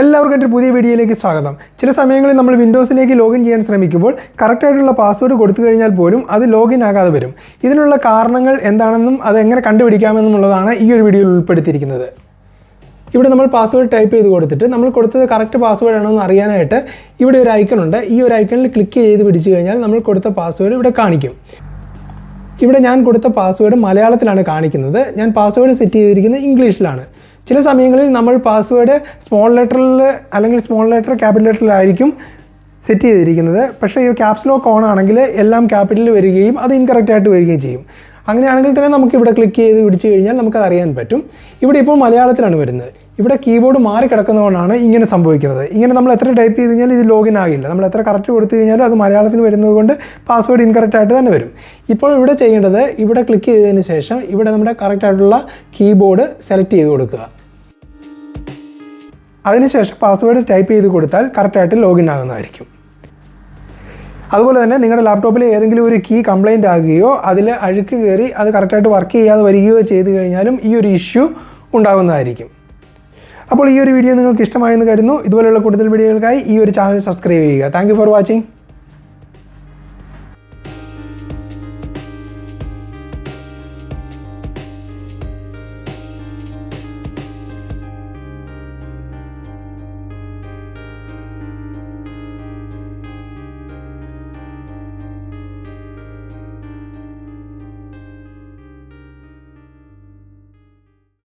എല്ലാവർക്കും എന്റെ പുതിയ വീഡിയോയിലേക്ക് സ്വാഗതം. ചില സമയങ്ങളിൽ നമ്മൾ വിൻഡോസിലേക്ക് ലോഗിൻ ചെയ്യാൻ ശ്രമിക്കുമ്പോൾ കറക്റ്റായിട്ടുള്ള പാസ്വേഡ് കൊടുത്തു കഴിഞ്ഞാൽ പോലും അത് ലോഗിൻ ആകാതെ വരും. ഇതിനുള്ള കാരണങ്ങൾ എന്താണെന്നും അത് എങ്ങനെ കണ്ടുപിടിക്കാമെന്നുള്ളതാണ് ഈ ഒരു വീഡിയോയിൽ ഉൾപ്പെടുത്തിയിരിക്കുന്നത്. ഇവിടെ നമ്മൾ പാസ്വേഡ് ടൈപ്പ് ചെയ്ത് കൊടുത്തിട്ട് നമ്മൾ കൊടുത്തത് കറക്റ്റ് പാസ്വേഡ് ആണോ എന്ന് അറിയാനായിട്ട് ഇവിടെ ഒരു ഐക്കൺ ഉണ്ട്. ഈ ഒരു ഐക്കണിൽ ക്ലിക്ക് ചെയ്ത് പിടിച്ചു കഴിഞ്ഞാൽ നമ്മൾ കൊടുത്ത പാസ്വേഡ് ഇവിടെ കാണിക്കും. ഇവിടെ ഞാൻ കൊടുത്ത പാസ്വേഡ് മലയാളത്തിലാണ് കാണിക്കുന്നത്. ഞാൻ പാസ്വേഡ് സെറ്റ് ചെയ്തിരിക്കുന്നത് ഇംഗ്ലീഷിലാണ്. ചില സമയങ്ങളിൽ നമ്മൾ പാസ്വേഡ് സ്മോൾ ലെറ്ററിൽ അല്ലെങ്കിൽ സ്മോൾ ലെറ്റർ ക്യാപിറ്റൽ ലെറ്ററിലായിരിക്കും സെറ്റ് ചെയ്തിരിക്കുന്നത്. പക്ഷേ ഈ ക്യാപ്സ് ലോക്ക് ഓൺ ആണെങ്കിൽ എല്ലാം ക്യാപിറ്റലിൽ വരികയും അത് ഇൻകറക്റ്റ് ആയിട്ട് വരികയും ചെയ്യും. അങ്ങനെയാണെങ്കിൽ തന്നെ നമുക്ക് ഇവിടെ ക്ലിക്ക് ചെയ്ത് പിടിച്ചു കഴിഞ്ഞാൽ നമുക്ക് അറിയാൻ പറ്റും. ഇവിടെ ഇപ്പോൾ മലയാളത്തിലാണ് വരുന്നത്. ഇവിടെ കീബോർഡ് മാറി കിടക്കുന്നതുകൊണ്ടാണ് ഇങ്ങനെ സംഭവിക്കുന്നത്. ഇങ്ങനെ നമ്മൾ എത്ര ടൈപ്പ് ചെയ്ത് കഴിഞ്ഞാൽ ഇത് ലോഗിൻ ആകില്ല. നമ്മൾ എത്ര കറക്റ്റ് കൊടുത്തു കഴിഞ്ഞാലും അത് മലയാളത്തിൽ വരുന്നത് കൊണ്ട് പാസ്വേഡ് ഇൻകറക്റ്റ് ആയിട്ട് തന്നെ വരും. ഇപ്പോൾ ഇവിടെ ചെയ്യേണ്ടത് ഇവിടെ ക്ലിക്ക് ചെയ്തതിന് ശേഷം ഇവിടെ നമ്മുടെ കറക്റ്റ് ആയിട്ടുള്ള കീബോർഡ് സെലക്ട് ചെയ്ത് കൊടുക്കുക. അതിനുശേഷം പാസ്വേഡ് ടൈപ്പ് ചെയ്ത് കൊടുത്താൽ കറക്റ്റായിട്ട് ലോഗിൻ ആകുന്നതായിരിക്കും. അതുപോലെ തന്നെ നിങ്ങളുടെ ലാപ്ടോപ്പിൽ ഏതെങ്കിലും ഒരു കീ കംപ്ലൈന്റ് ആകുകയോ അതിൽ അഴുക്ക് കയറി അത് കറക്റ്റായിട്ട് വർക്ക് ചെയ്യാതെ വരികയോ ചെയ്തു കഴിഞ്ഞാലും ഈ ഒരു ഇഷ്യൂ ഉണ്ടാകുന്നതായിരിക്കും. അപ്പോൾ ഈ ഒരു വീഡിയോ നിങ്ങൾക്ക് ഇഷ്ടമായെന്ന് കരുതുന്നു. ഇതുപോലെയുള്ള കൂടുതൽ വീഡിയോകൾക്കായി ഈ ഒരു ചാനൽ സബ്സ്ക്രൈബ് ചെയ്യുക. Thank for watching